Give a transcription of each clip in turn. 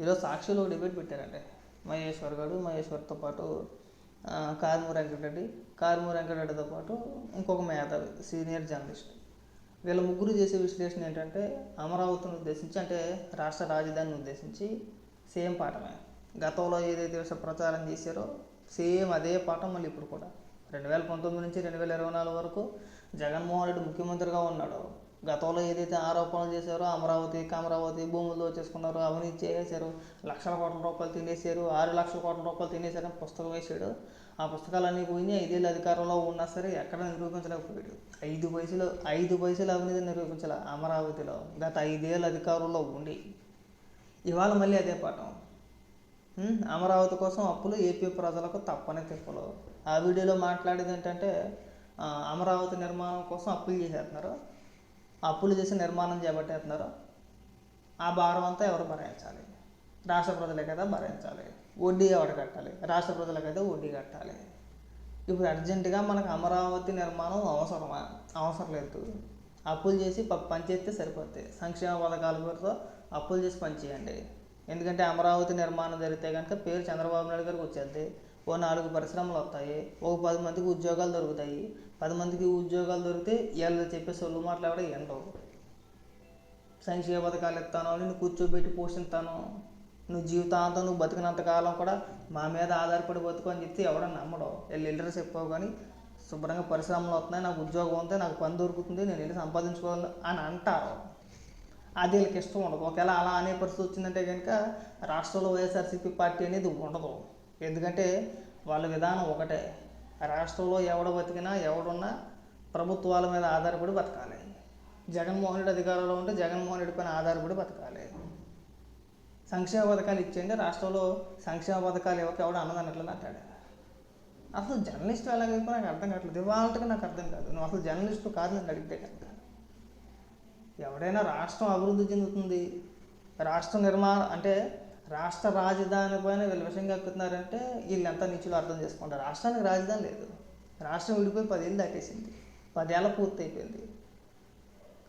ఈరోజు సాక్షిలో డిబేట్ పెట్టారండి మహేశ్వర్ గారు మహేశ్వర్తో పాటు ఆ, వెంకటరెడ్డి. కారుమూరి వెంకటరెడ్డితో పాటు ఇంకొక మేధావి సీనియర్ జర్నలిస్ట్. వీళ్ళ ముగ్గురు చేసే విశ్లేషణ ఏంటంటే అమరావతిని ఉద్దేశించి అంటే రాష్ట్ర రాజధానిని ఉద్దేశించి సేమ్ పాఠమే. గతంలో ఏదైతే ప్రచారం చేశారో సేమ్ అదే పాఠం మళ్ళీ ఇప్పుడు కూడా. రెండు వేల పంతొమ్మిది నుంచి రెండు వేల ఇరవై నాలుగు వరకు జగన్మోహన్ రెడ్డి ముఖ్యమంత్రిగా ఉన్నాడు. గతంలో ఏదైతే ఆరోపణలు చేశారో అమరావతి అమరావతి భూములు దోచేసుకున్నారు అవినీతి చేశారు లక్షల కోట్ల రూపాయలు తినేశారు. ఆరు లక్షల కోట్ల రూపాయలు తినేశారని పుస్తకం వేసాడు ఆ పుస్తకాలన్నీ పోయినాయి. ఐదేళ్ళు అధికారంలో ఉన్నా సరే ఎక్కడ నిరూపించలేకపోయాడు. ఐదు పైసలు ఐదు పైసలు అవినీతి నిరూపించాల అమరావతిలో. గత ఐదేళ్ళు అధికారంలో ఉండి. ఇవాళ మళ్ళీ అదే పాఠం. అమరావతి కోసం అప్పులు ఏపీ ప్రజలకు తప్పని తిప్పలు. ఆ వీడియోలో మాట్లాడేది ఏంటంటే అమరావతి నిర్మాణం కోసం అప్పులు చేసేస్తున్నారు. అప్పులు చేసి నిర్మాణం చేపట్టేస్తున్నారు ఆ భారం అంతా ఎవరు భరించాలి? రాష్ట్ర ప్రజలే కదా భరించాలి. వడ్డీ ఎవరు కట్టాలి? రాష్ట్ర ప్రజలకైతే వడ్డీ కట్టాలి. ఇప్పుడు అర్జెంటుగా మనకు అమరావతి నిర్మాణం అవసరమా? అవసరం లేదు. అప్పులు చేసి ప- పనిచేస్తే సరిపోతాయి సంక్షేమ పథకాల పేరుతో అప్పులు చేసి పనిచేయండి. ఎందుకంటే అమరావతి నిర్మాణం జరిగితే కనుక పేరు చంద్రబాబు నాయుడు గారికి వచ్చేది ఓ నాలుగు పరిశ్రమలు వస్తాయి ఓ పది మందికి ఉద్యోగాలు దొరుకుతాయి. పది మందికి ఉద్యోగాలు దొరికితే వీళ్ళు చెప్పే సొల్లు మాటలు కూడా ఎండవు సంక్షేమ పథకాలు ఇస్తాను నేను కూర్చోబెట్టి పోషిస్తాను నువ్వు జీవితాంతం నువ్వు బతికినంత కాలం కూడా మా మీద ఆధారపడి బతుకు అని చెప్తే ఎవడ నమ్మడం. వెళ్ళి వెళ్ళరు చెప్పావు కానీ శుభ్రంగా పరిశ్రమలు వస్తున్నాయి నాకు ఉద్యోగం ఉంది నాకు పని దొరుకుతుంది నేను వెళ్ళి సంపాదించుకోవాలి అని అంటారు. అది వీళ్ళకి ఇష్టం ఉండదు. ఒకవేళ అలా అనే పరిస్థితి వచ్చిందంటే కనుక రాష్ట్రంలో వైఎస్ఆర్సీపీ పార్టీ అనేది ఉండదు. ఎందుకంటే వాళ్ళ విధానం ఒకటే. రాష్ట్రంలో ఎవడ బతికినా ఎవడున్నా ప్రభుత్వాల మీద ఆధారపడి బతకాలి. జగన్మోహన్ రెడ్డి అధికారంలో ఉంటే జగన్మోహన్ రెడ్డి పైన ఆధారపడి బతకాలి. సంక్షేమ పథకాలు ఇచ్చేయండి రాష్ట్రంలో సంక్షేమ పథకాలు ఇవ్వక ఎవడు అన్నదన్నట్లు అంటాడు. అసలు జర్నలిస్ట్ ఎలాగైపో నాకు అర్థం కావట్లేదు. ఇవాళకి నాకు అర్థం కాదు. నువ్వు అసలు జర్నలిస్ట్ కాదు నేను అడిగితే కనుక. ఎవడైనా రాష్ట్రం అభివృద్ధి చెందుతుంది. రాష్ట్ర నిర్మాణం అంటే రాష్ట్ర రాజధాని పైన వీళ్ళు విషయం కక్కుతున్నారంటే వీళ్ళు ఎంత నిచ్చులు అర్థం చేసుకుంటారు. రాష్ట్రానికి రాజధాని లేదు. రాష్ట్రం విడిపోయి పదేళ్ళు దాటేసింది. పదేళ్ళ పూర్తి అయిపోయింది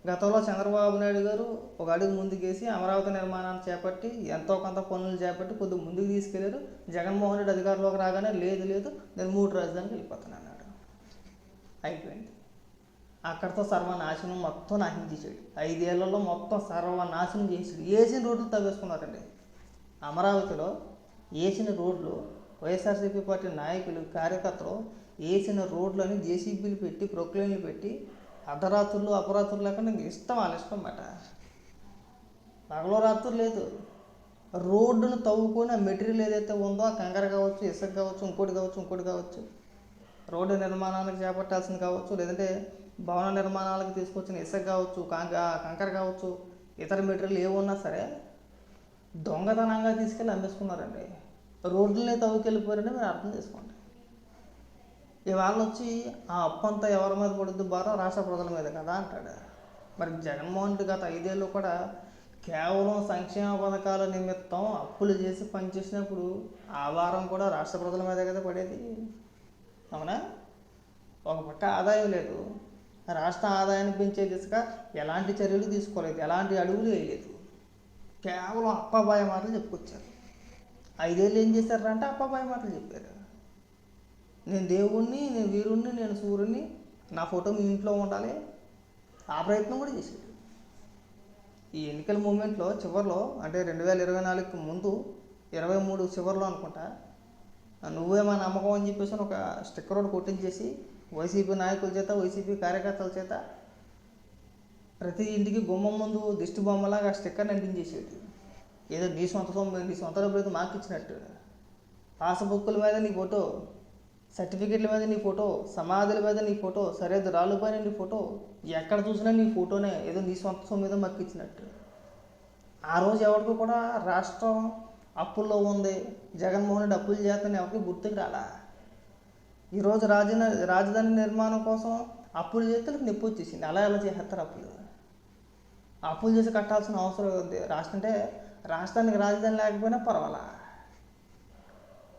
గతంలో చంద్రబాబు నాయుడు గారు ఒక అడుగు ముందుకేసి అమరావతి నిర్మాణాన్ని చేపట్టి ఎంతో కొంత పనులు చేపట్టి కొద్దిగా ముందుకు తీసుకెళ్ళారు. జగన్మోహన్ రెడ్డి అధికారంలోకి రాగానే లేదు లేదు నేను మూడు రాజధానికి వెళ్ళిపోతాను అన్నాడు. అయిపోయింది. అక్కడితో సర్వనాశనం మొత్తం నాశనం చేసాడు ఐదేళ్ళలో మొత్తం సర్వనాశనం చేసాడు వేసిన రోడ్లు తవ్వేసుకున్నారండి? అమరావతిలో వేసిన రోడ్లు వైఎస్ఆర్సీపీ పార్టీ నాయకులు కార్యకర్తలు వేసిన రోడ్లని జేసీబీలు పెట్టి ప్రొక్లైన్లు పెట్టి అర్ధరాత్రులు అపరాత్రులు లేకుండా నాకు ఇష్టం వాళ్ళ ఇష్టం మాట పగలో రాత్రులు లేదు. రోడ్డును తవ్వుకొని ఆ మెటీరియల్ ఏదైతే ఉందో ఆ కంకర కావచ్చు ఇసుక కావచ్చు ఇంకోటి కావచ్చు ఇంకోటి కావచ్చు రోడ్డు నిర్మాణానికి చేపట్టాల్సింది కావచ్చు లేదంటే భవన నిర్మాణాలకు తీసుకొచ్చిన ఇసుక కావచ్చు కంకర కావచ్చు ఇతర మెటీరియల్ ఏమున్నా సరే దొంగతనంగా తీసుకెళ్ళి అందేసుకున్నారండి. రోడ్లనే తవ్వుకెళ్ళిపోయారని మీరు అర్థం చేసుకోండి. ఇవాళ వచ్చి ఆ అప్పు అంతా ఎవరి మీద పడుద్ది భారం రాష్ట్ర ప్రజల మీద కదా అంటాడు. మరి జగన్మోహన్ రెడ్డి గత ఐదేళ్ళు కూడా కేవలం సంక్షేమ పథకాల నిమిత్తం అప్పులు చేసి పనిచేసినప్పుడు ఆ భారం కూడా రాష్ట్ర ప్రజల మీదే కదా పడేది. అవునా? ఒక పక్క ఆదాయం లేదు. రాష్ట్ర ఆదాయాన్ని పెంచే దిశగా ఎలాంటి చర్యలు తీసుకోలేదు. ఎలాంటి అడుగులు వేయలేదు. కేవలం అప్పబాయ మాటలు చెప్పుకొచ్చారు. ఐదేళ్ళు ఏం చేశారంటే అప్పబాయ మాటలు చెప్పారు. నేను దేవుణ్ణి నేను వీరుణ్ణి నేను సూర్యుని నా ఫోటో మీ ఇంట్లో ఉండాలి ఆ ప్రయత్నం కూడా చేశాడు ఈ ఎన్నికల మూమెంట్లో చివరిలో అంటే రెండు వేల ఇరవై నాలుగుకి ముందు ఇరవై మూడు చివరిలో అనుకుంటా నువ్వే మా నమ్మకం అని చెప్పేసి ఒక స్టిక్కర్ ఒకటి కొట్టించేసి వైసీపీ నాయకుల చేత వైసీపీ కార్యకర్తల చేత ప్రతి ఇంటికి గుమ్మం ముందు దిష్టి బొమ్మలాగా స్టిక్కర్ని అంటించేసేది. ఏదో నీ సొంత సొమ్ము నీ సొంత డబ్బులు అయితే మాకు ఇచ్చినట్టు పాస్బుక్కుల మీద నీ ఫోటో సర్టిఫికెట్ల మీద నీ ఫోటో సమాధుల మీద నీ ఫోటో సరిహద్దు రాళ్ళు పైన నీ ఫోటో ఎక్కడ చూసినా నీ ఫోటోనే ఏదో నీ సొంత సొమ్ము ఏదో మాకు ఇచ్చినట్టు ఆ రోజు ఎవరికి కూడా రాష్ట్రం అప్పుల్లో ఉంది జగన్మోహన్ రెడ్డి అప్పులు చేస్తాను ఎవరికి గుర్తుకు రాలా. ఈరోజు రాజధాని రాజధాని నిర్మాణం కోసం అప్పులు చేస్తే నొప్పి వచ్చేసింది. అలా ఎలా చేస్తారు అప్పులు? అప్పులు చేసి కట్టాల్సిన అవసరం ఉంది. రాష్ట్రం అంటే రాష్ట్రానికి రాజధాని లేకపోయినా పర్వాలా?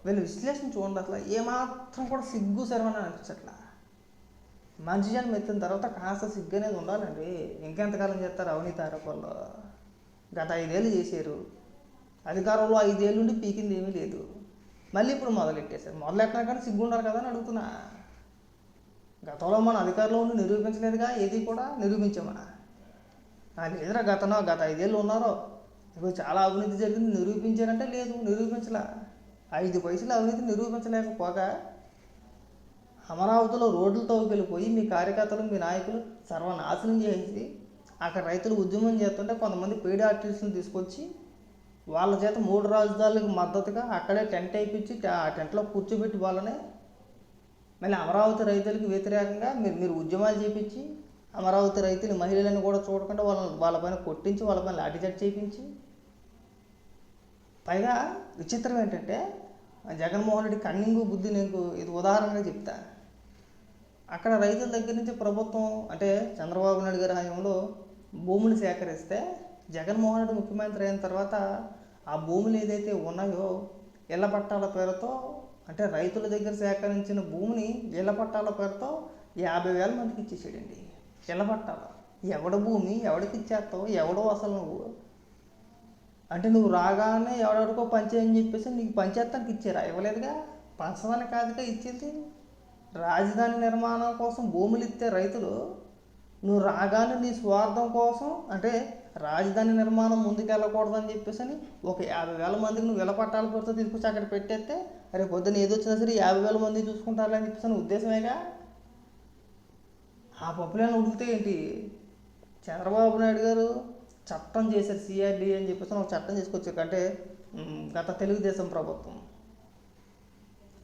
వీళ్ళు విశ్లేషణ చూడండి అసలు. ఏమాత్రం కూడా సిగ్గు సరమని అనిపించట్లా. మంచి జనం ఎత్తిన తర్వాత కాస్త సిగ్గు అనేది ఉండాలండి. ఇంకెంతకాలం చేస్తారు అవినీతి ఆరోపణలు? గత ఐదేళ్ళు చేశారు. అధికారంలో ఐదేళ్ళు ఉండి పీకింది ఏమీ లేదు. మళ్ళీ ఇప్పుడు మొదలెట్టేశారు. మొదలెట్టినా కానీ సిగ్గు ఉండాలి కదా అని అడుగుతున్నా. గతంలో మన అధికారంలో ఉండి నిరూపించలేదుగా? ఏది కూడా నిరూపించామా? ఆ లేదురా గతనో గత ఐదేళ్ళు ఉన్నారో. ఇప్పుడు చాలా అవినీతి జరిగింది. నిరూపించారంటే లేదు నిరూపించలా. ఐదు పైసలు అవినీతి నిరూపించలేకపోగా. అమరావతిలో రోడ్లతో వెళ్ళిపోయి మీ కార్యకర్తలు మీ నాయకులు సర్వనాశనం చేసి అక్కడ రైతులు ఉద్యమం చేస్తుంటే కొంతమంది పేడ ఆర్టిస్టులను తీసుకొచ్చి వాళ్ళ చేత మూడు రాజధానులకు మద్దతుగా అక్కడే టెంట్ వేయించి ఆ టెంట్లో కూర్చోబెట్టి వాళ్ళని మళ్ళీ అమరావతి రైతులకు వ్యతిరేకంగా మీరు మీరు ఉద్యమాలు చేపించి అమరావతి రైతులు మహిళలను కూడా చూడకుండా వాళ్ళ పైన కొట్టించి వాళ్ళ పైన లాఠీచార్జ్ చేయించి పైగా విచిత్రం ఏంటంటే జగన్మోహన్ రెడ్డి కన్నింగు బుద్ధి నీకు ఇది ఉదాహరణగా చెప్తా. అక్కడ రైతుల దగ్గర నుంచి ప్రభుత్వం అంటే చంద్రబాబు నాయుడు గారి హయాంలో భూములు సేకరిస్తే జగన్మోహన్ రెడ్డి ముఖ్యమంత్రి అయిన తర్వాత ఆ భూములు ఏదైతే ఉన్నాయో ఇళ్ళ పట్టాల పేరుతో అంటే రైతుల దగ్గర సేకరించిన భూమిని ఇళ్ళ పట్టాల పేరుతో యాభై వేల మందికి ఇచ్చేసాడండి. నిలబట్టాలి ఎవడ భూమి ఎవడికి ఇచ్చేస్తావు? ఎవడో అసలు నువ్వు? అంటే నువ్వు రాగానే ఎవడెవడికో పంచేయని చెప్పేసి నీకు పంచేస్తానికి ఇచ్చారా? ఇవ్వలేదుగా? పంచదాని కాదుగా ఇచ్చింది? రాజధాని నిర్మాణం కోసం భూములు ఇస్తే రైతులు నువ్వు రాగానే నీ స్వార్థం కోసం అంటే రాజధాని నిర్మాణం ముందుకెళ్ళకూడదని చెప్పేసి అని ఒక యాభై వేల మందికి నువ్వు విలపట్టాల పేరుతో తీసుకొచ్చి అక్కడ పెట్టేస్తే రేపు పొద్దున్న ఏదో వచ్చినా సరే యాభై వేల మంది చూసుకుంటారని చెప్పేసి అని ఉద్దేశమేగా? ఆ పప్పులను ఉడికితే ఏంటి? చంద్రబాబు నాయుడు గారు చట్టం చేశారు సిఆర్డి అని చెప్పేసి ఒక చట్టం చేసుకొచ్చారు అంటే గత తెలుగుదేశం ప్రభుత్వం.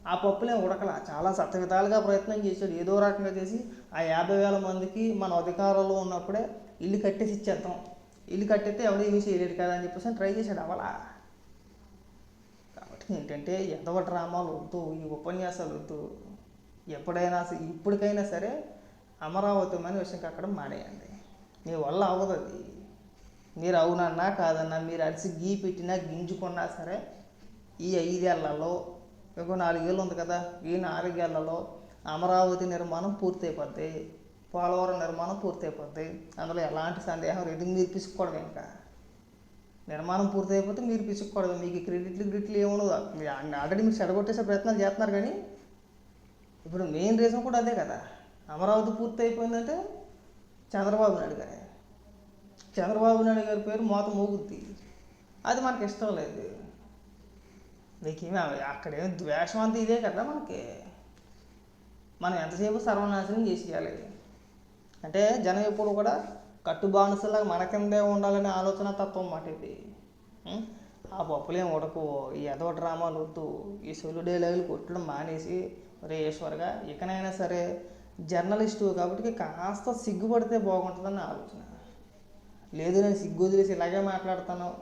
ఆ పప్పులే ఉడకల? చాలా శతవిధాలుగా ప్రయత్నం చేశాడు. ఏదో రకంగా చేసి ఆ యాభై వేల మందికి మన అధికారంలో ఉన్నప్పుడే ఇల్లు కట్టేసి ఇచ్చేద్దాం. ఇల్లు కట్టేస్తే ఎవరు ఏమీ చేయలేడు కదా అని చెప్పేసి ట్రై చేశాడు అవలా కాబట్టి ఏంటంటే ఎంతవ డ్రామాలు వద్దు ఈ ఉపన్యాసాలు వద్దు. ఎప్పుడైనా ఇప్పటికైనా సరే అమరావతి అనే విషయం అక్కడ మానేయండి. నీ వల్ల అవ్వదు అది. మీరు అవునన్నా కాదన్నా మీరు అరిసి గీ పెట్టినా గింజుకున్నా సరే ఈ ఐదేళ్ళలో ఇంకో నాలుగేళ్ళు ఉంది కదా ఈ నాలుగేళ్ళలో అమరావతి నిర్మాణం పూర్తయిపోద్ది పోలవరం నిర్మాణం పూర్తయిపోద్ది. అందులో ఎలాంటి సందేహం లేదు. మీరు పిసుకోవడం ఇంకా. నిర్మాణం పూర్తయిపోతే మీరు పిసుకోవడం మీకు క్రెడిట్లు క్రెడిట్లు ఏముండదు ఆల్రెడీ మీరు చెడగొట్టేసే ప్రయత్నాలు చేస్తున్నారు కానీ ఇప్పుడు మెయిన్ రీజన్ కూడా అదే కదా. అమరావతి పూర్తి అయిపోయిందంటే చంద్రబాబు నాయుడు గారే. చంద్రబాబు నాయుడు గారి పేరు మోత మోగుద్ది. అది మనకి ఇష్టం లేదు. నీకేమి అక్కడేమి ద్వేషం అంత ఇదే కదా మనకి. మనం ఎంతసేపు సర్వనాశనం చేసేయాలి? అంటే జనం ఎప్పుడు కూడా కట్టు బానిసలాగా మన కిందే ఉండాలనే ఆలోచన తత్వం మాట ఇది. ఆ పప్పులేం ఉడకు. ఈ ఎదవ డ్రామాలు వద్దు. ఈ సొలు డైలాగులు కొట్టడం మానేసి రే ఈశ్వర్గా ఇకనైనా సరే జర్నలిస్టు కాబట్టి కాస్త సిగ్గుపడితే బాగుంటుందని ఆలోచన. లేదు నేను సిగ్గు వదిలేసి ఇలాగే మాట్లాడతాను.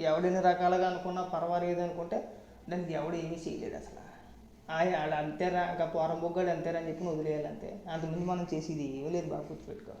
ఎవడెన్ని రకాలుగా అనుకున్నా పర్వాలేదు అనుకుంటే దానికి ఎవడు ఏమీ చేయలేడు అసలు. ఆయన ఆడ అంతేరా ఇంకా పోరం బొగ్గాడు అంతేరా అని చెప్పి వదిలేయాలి అంతే అంతకుముందు మనం చేసేది ఏమీ లేదు బాగా గుర్తుపెట్టుకో.